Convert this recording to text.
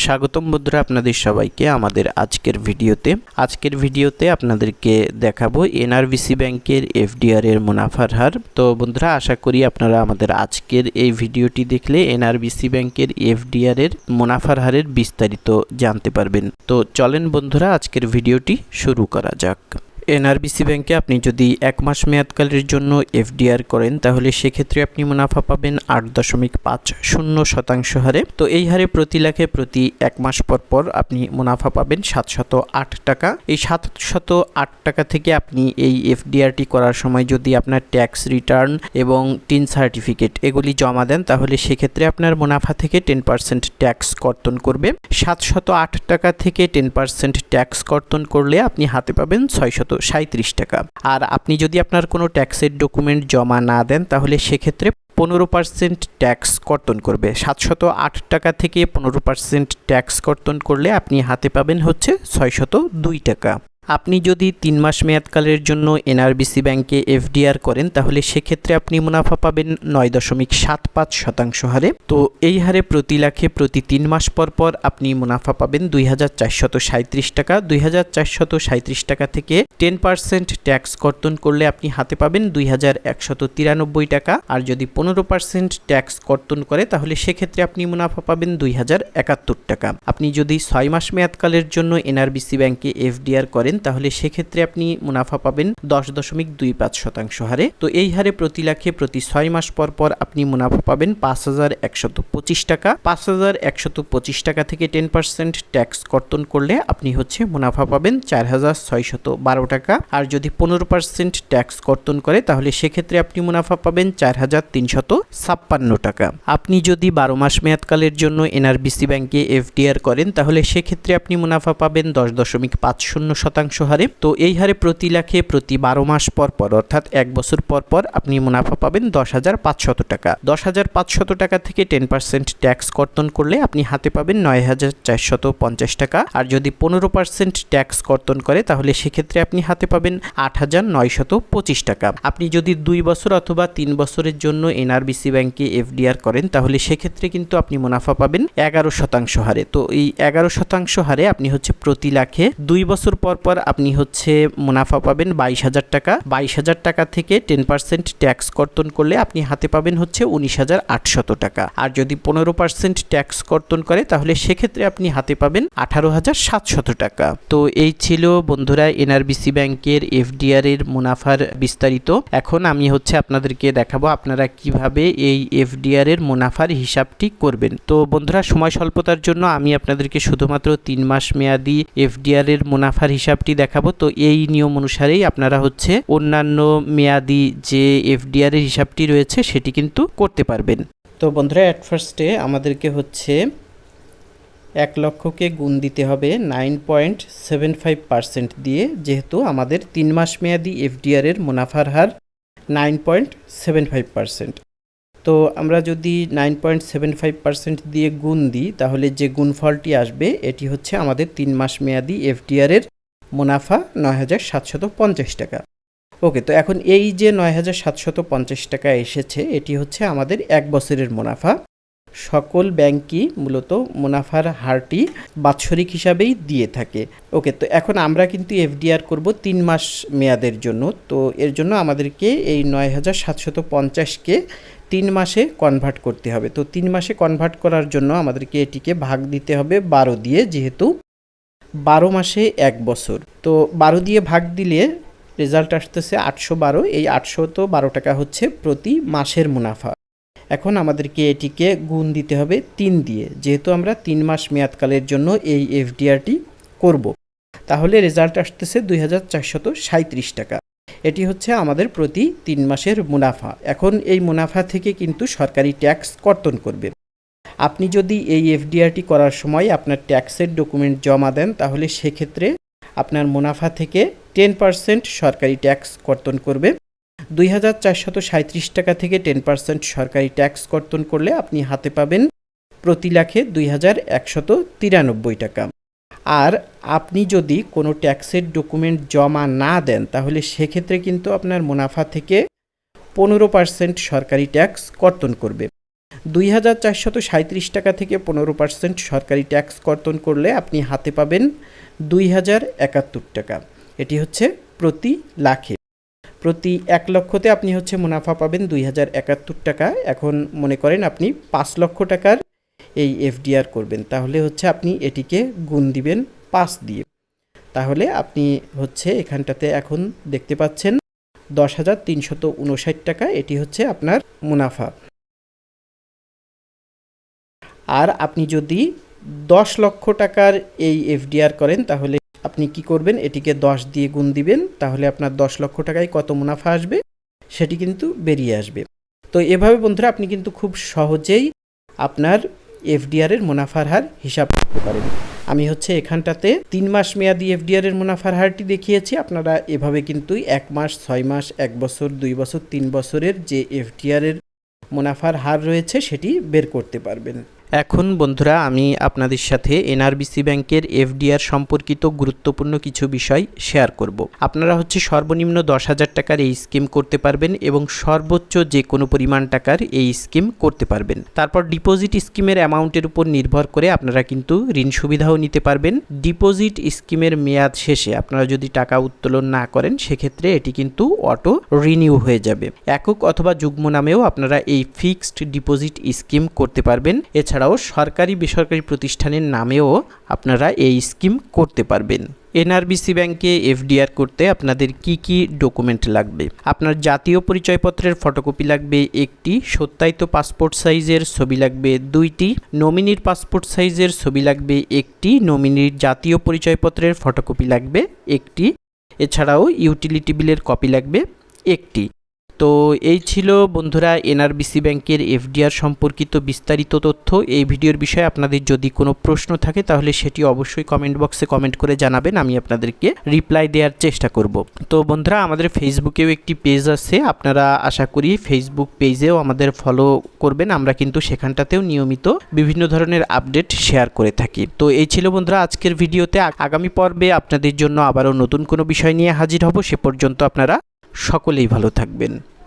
স্বাগতম বন্ধুরা আপনাদের সবাইকে আমাদের আজকের ভিডিওতে। আজকের ভিডিওতে আপনাদেরকে দেখাবো এনআরবিসি ব্যাংকের এফডিআর এর মুনাফার হার। তো বন্ধুরা, আশা করি আপনারা আমাদের আজকের এই ভিডিওটি দেখলে এনআরবিসি ব্যাংকের এফডিআর এর মুনাফার হারের বিস্তারিত জানতে পারবেন। তো চলেন বন্ধুরা, আজকের ভিডিওটি শুরু করা যাক। এনআরবিসি ব্যাংকে আপনি যদি এক মাস মেয়াদকালের জন্য এফডিআর করেন, তাহলে সেক্ষেত্রে আপনি মুনাফা পাবেন আট দশমিক পাঁচ শূন্য শতাংশ হারে। তো এই হারে প্রতি লাখে প্রতি এক মাস পর পর আপনি মুনাফা পাবেন সাতশত আট টাকা। এই সাতশত আট টাকা থেকে আপনি এই এফডিআরটি করার সময় যদি আপনার ট্যাক্স রিটার্ন এবং টিন সার্টিফিকেট এগুলি জমা দেন, তাহলে সেক্ষেত্রে আপনার মুনাফা থেকে টেন পার্সেন্ট ট্যাক্স কর্তন করবে। সাতশত আট টাকা থেকে টেন পার্সেন্ট ট্যাক্স কর্তন করলে আপনি হাতে পাবেন ছয়শত সাঁত্রিশ টাকা। আর আপনি যদি আপনার কোনো ট্যাক্সের ডকুমেন্ট জমা না দেন, তাহলে সেক্ষেত্রে পনেরো পার্সেন্ট ট্যাক্স কর্তন করবে। সাতশত আট টাকা থেকে পনেরো পার্সেন্ট ট্যাক্স কর্তন করলে আপনি হাতে পাবেন হচ্ছে ছয়শত দুই টাকা। আপনি যদি তিন মাস মেয়াদকালের জন্য এনআরবিসি ব্যাংকে এফডিআর করেন, তাহলে সেক্ষেত্রে আপনি মুনাফা পাবেন নয় দশমিক সাত পাঁচ শতাংশ হারে। তো এই হারে প্রতি লাখে প্রতি তিন মাস পর পর আপনি মুনাফা পাবেন দুই হাজার চারশত সাঁত্রিশ টাকা। দুই হাজার চারশত সাঁত্রিশ টাকা থেকে টেন পার্সেন্ট ট্যাক্স কর্তন করলে আপনি হাতে পাবেন দুই হাজার একশত তিরানব্বই টাকা। আর যদি পনেরো পার্সেন্ট ট্যাক্স কর্তন করে, তাহলে সেক্ষেত্রে আপনি মুনাফা পাবেন দুই হাজার একাত্তর টাকা। আপনি যদি ছয় মাস মেয়াদকালের জন্য এনআরবিসি ব্যাংকে এফডিআর করেন তাহলে সেক্ষেত্রে আপনি মুনাফা পাবেন দশ দশমিক দুই পাঁচ শতাংশ হারে। তো এই হারে প্রতি লাখে প্রতি ছয় মাস পর পর আপনি মুনাফা পাবেন পাঁচ হাজার একশত পঁচিশ টাকা। পাঁচ হাজার একশত পঁচিশ টাকা থেকে টেন পার্সেন্ট ট্যাক্স কর্তন করলে আপনি হচ্ছে মুনাফা পাবেন চার হাজার ছয়শত বারো টাকা। আর যদি পনেরো পার্সেন্ট ট্যাক্স কর্তন করে, তাহলে সেক্ষেত্রে আপনি মুনাফা পাবেন চার হাজার তিনশত ছাপ্পান্ন টাকা। আপনি যদি বারো মাস মেয়াদকালের জন্য এনআরবিসি ব্যাংকে এফডিআর করেন, তাহলে সেক্ষেত্রে আপনি মুনাফা পাবেন দশ দশমিক পাঁচ শূন্য শতাংশ হারে। তো এই হারে প্রতি লাখে প্রতি বারো মাস পর পর, অর্থাৎ এক বছর পর পর আপনি মুনাফা পাবেন দশ হাজার পাঁচশত টাকা। দশ হাজার পাঁচশত টাকা থেকে টেন পার্সেন্ট ট্যাক্স কর্তন করলে আপনি হাতে পাবেন নয় হাজার চারশত পঞ্চাশ টাকা। আর যদি পনেরো পার্সেন্ট ট্যাক্স কর্তন করে, তাহলে সেক্ষেত্রে আপনি হাতে পাবেন আট হাজার নয়শত পঁচিশ টাকা। আপনি যদি দুই বছর অথবা তিন বছরের জন্য এনআরবিসি ব্যাংকে এফডিআর করেন, তাহলে সেক্ষেত্রে কিন্তু আপনি মুনাফা পাবেন এগারো শতাংশ হারে। তো এই এগারো শতাংশ হারে আপনি হচ্ছে প্রতি লাখে দুই বছর পর পর আপনি হচ্ছে মুনাফা পাবেন বাইশ হাজার টাকা। বাইশ হাজার টাকা থেকে টেন পার্সেন্ট ট্যাক্স কর্তন করলে আপনি হাতে পাবেন হচ্ছে উনিশ হাজার আটশত টাকা। আর যদি পনেরো পার্সেন্ট ট্যাক্স কর্তন করে, তাহলে সেক্ষেত্রে আপনি হাতে পাবেন আঠারো হাজার সাতশত টাকা। তো এই ছিল বন্ধুরা এনআরবিসি ব্যাংকের এফডিআর এর মুনাফার বিস্তারিত। এখন আমি হচ্ছে আপনাদেরকে দেখাবো আপনারা কীভাবে এই এফডিআর এর মুনাফার হিসাবটি করবেন। তো বন্ধুরা, সময় স্বল্পতার জন্য আমি আপনাদেরকে শুধুমাত্র তিন মাস মেয়াদি এফডিআর এর মুনাফার হিসাবটি দেখাবো। তো এই নিয়ম অনুসারেই আপনারা হচ্ছে অন্যান্য মেয়াদি যে এফডিআর এর হিসাবটি রয়েছে, সেটি কিন্তু করতে পারবেন। তো বন্ধুরা অ্যাট ফার্স্টে আমাদেরকে হচ্ছে এক লক্ষকে গুণ দিতে হবে nine point seven five percent দিয়ে, যেহেতু আমাদের তিন মাস মেয়াদি এফডিআর এর মুনাফার হার nine point seven five percent তো আমরা যদি nine point seven five percent দিয়ে গুণ দিই, তাহলে যে গুণফলটি আসবে, এটি হচ্ছে আমাদের তিন মাস মেয়াদি এফডিআর এর মুনাফা নয় হাজার সাতশত পঞ্চাশ টাকা। ওকে, তো এখন এই যে নয় হাজার সাতশত পঞ্চাশ টাকা এসেছে, এটি হচ্ছে আমাদের এক বছরের মুনাফা। সকল ব্যাংকই মূলত মুনাফার হারটি বাৎসরিক হিসাবেই দিয়ে থাকে। ওকে, তো এখন আমরা কিন্তু এফডিআর করব তিন মাস মেয়াদের জন্য। তো এর জন্য আমাদেরকে এই নয় হাজার সাতশত পঞ্চাশকে তিন মাসে কনভার্ট করতে হবে। তো তিন মাসে কনভার্ট করার জন্য আমাদেরকে এটিকে ভাগ দিতে হবে বারো দিয়ে, যেহেতু বারো মাসে এক বছর। তো বারো দিয়ে ভাগ দিলে রেজাল্ট আসতেছে আটশো বারো। এই আটশো তো বারো টাকা হচ্ছে প্রতি মাসের মুনাফা। এখন আমাদেরকে এটিকে গুণ দিতে হবে তিন দিয়ে। যেহেতু আমরা তিন মাস মেয়াদকালের জন্য এই এফডিআরটি করব। তাহলে রেজাল্ট আসতেছে দুই হাজার চারশত সাঁত্রিশ টাকা। এটি হচ্ছে আমাদের প্রতি তিন মাসের মুনাফা। এখন এই মুনাফা থেকে কিন্তু সরকারি ট্যাক্স কর্তন করবে। আপনি যদি এই এফডিআরটি করার সময় আপনার ট্যাক্সের ডকুমেন্ট জমা দেন, তাহলে সেক্ষেত্রে আপনার মুনাফা থেকে টেন পার্সেন্ট সরকারি ট্যাক্স কর্তন করবে। দুই হাজার চারশত সাঁত্রিশ টাকা থেকে টেন পার্সেন্ট সরকারি ট্যাক্স কর্তন করলে আপনি হাতে পাবেন প্রতি লাখে দুই হাজার একশত তিরানব্বই টাকা। আর আপনি যদি কোনো ট্যাক্সের ডকুমেন্ট জমা না দেন, তাহলে সেক্ষেত্রে কিন্তু আপনার মুনাফা থেকে পনেরো পার্সেন্ট সরকারি ট্যাক্স কর্তন করবে। দুই হাজার চারশত সাঁত্রিশ টাকা থেকে পনেরো পার্সেন্ট সরকারি ট্যাক্স কর্তন করলে আপনি হাতে পাবেন দুই হাজার একাত্তর টাকা। এটি হচ্ছে প্রতি লাখে। প্রতি এক লক্ষতে আপনি হচ্ছে মুনাফা পাবেন দুই হাজার একাত্তর টাকা। এখন মনে করেন আপনি পাঁচ লক্ষ টাকার এই এফডিআর করবেন। তাহলে হচ্ছে আপনি এটিকে গুণ দিবেন পাঁচ দিয়ে। তাহলে আপনি হচ্ছে এখানটাতে এখন দেখতে পাচ্ছেন দশ হাজার তিনশত উনষাট টাকা। এটি হচ্ছে আপনার মুনাফা। আর আপনি যদি দশ লক্ষ টাকার এই এফডিআর করেন, তাহলে আপনি কি করবেন? এটিকে দশ দিয়ে গুণ দিবেন, তাহলে আপনার দশ লক্ষ টাকায় কত মুনাফা আসবে? সেটি কিন্তু বেরিয়ে আসবে। তো এভাবে বন্ধুরা, আপনি কিন্তু খুব সহজেই আপনার এফডিআর এর মুনাফার হার হিসাব করতে পারেন। আমি হচ্ছে এখানটাতে তিন মাস মেয়াদি এফডিআর এর মুনাফার হারটি দেখিয়েছি। আপনারা এভাবে কিন্তু এক মাস, ছয় মাস, এক বছর, দুই বছর, তিন বছরের যে এফডিআর এর মুনাফার হার রয়েছে, সেটি বের করতে পারবেন। এখন বন্ধুরা আমি আপনাদের সাথে এনআরবিসি ব্যাংকের এফডিআর সম্পর্কিত গুরুত্বপূর্ণ কিছু বিষয় শেয়ার করব। আপনারা হচ্ছে সর্বনিম্ন দশ হাজার টাকার এই স্কিম করতে পারবেন এবং সর্বোচ্চ যে কোনো পরিমাণ টাকার এই স্কিম করতে পারবেন। তারপর ডিপোজিট স্কিমের অ্যামাউন্টের উপর নির্ভর করে আপনারা কিন্তু ঋণ সুবিধাও নিতে পারবেন। ডিপোজিট স্কিমের মেয়াদ শেষে আপনারা যদি টাকা উত্তোলন না করেন, সেক্ষেত্রে এটি কিন্তু অটো রিনিউ হয়ে যাবে। একক অথবা যুগ্ম নামেও আপনারা এই ফিক্সড ডিপোজিট স্কিম করতে পারবেন। এছাড়াও সরকারি বেসরকারি প্রতিষ্ঠানের নামেও আপনারা এই স্কিম করতে পারবেন। এনআরবিসি ব্যাংকে এফডিআর করতে আপনাদের কি কি ডকুমেন্ট লাগবে? আপনার জাতীয় পরিচয়পত্রের ফটোকপি লাগবে একটি, সত্যায়িত পাসপোর্ট সাইজের ছবি লাগবে দুইটি, নমিনির পাসপোর্ট সাইজের ছবি লাগবে একটি, নমিনির জাতীয় পরিচয়পত্রের ফটোকপি লাগবে একটি, এছাড়াও ইউটিলিটি বিলের কপি লাগবে একটি। তো এই ছিল বন্ধুরা এনআরবিসি ব্যাংকের এফডিআর সম্পর্কিত বিস্তারিত তথ্য। এই ভিডিওর বিষয়ে আপনাদের যদি কোনো প্রশ্ন থাকে, তাহলে সেটি অবশ্যই কমেন্ট বক্সে কমেন্ট করে জানাবেন, আমি আপনাদেরকে রিপ্লাই দেওয়ার চেষ্টা করব। তো বন্ধুরা, আমাদের ফেসবুকেও একটি পেজ আছে, আপনারা আশা করি ফেসবুক পেজেও আমাদের ফলো করবেন, আমরা কিন্তু সেখানটাতেও নিয়মিত বিভিন্ন ধরনের আপডেট শেয়ার করে থাকি। তো এই ছিল বন্ধুরা আজকের ভিডিওতে, আগামী পর্বে আপনাদের জন্য আবারও নতুন কোনো বিষয় নিয়ে হাজির হব, সে পর্যন্ত আপনারা সকলেই ভালো থাকবেন।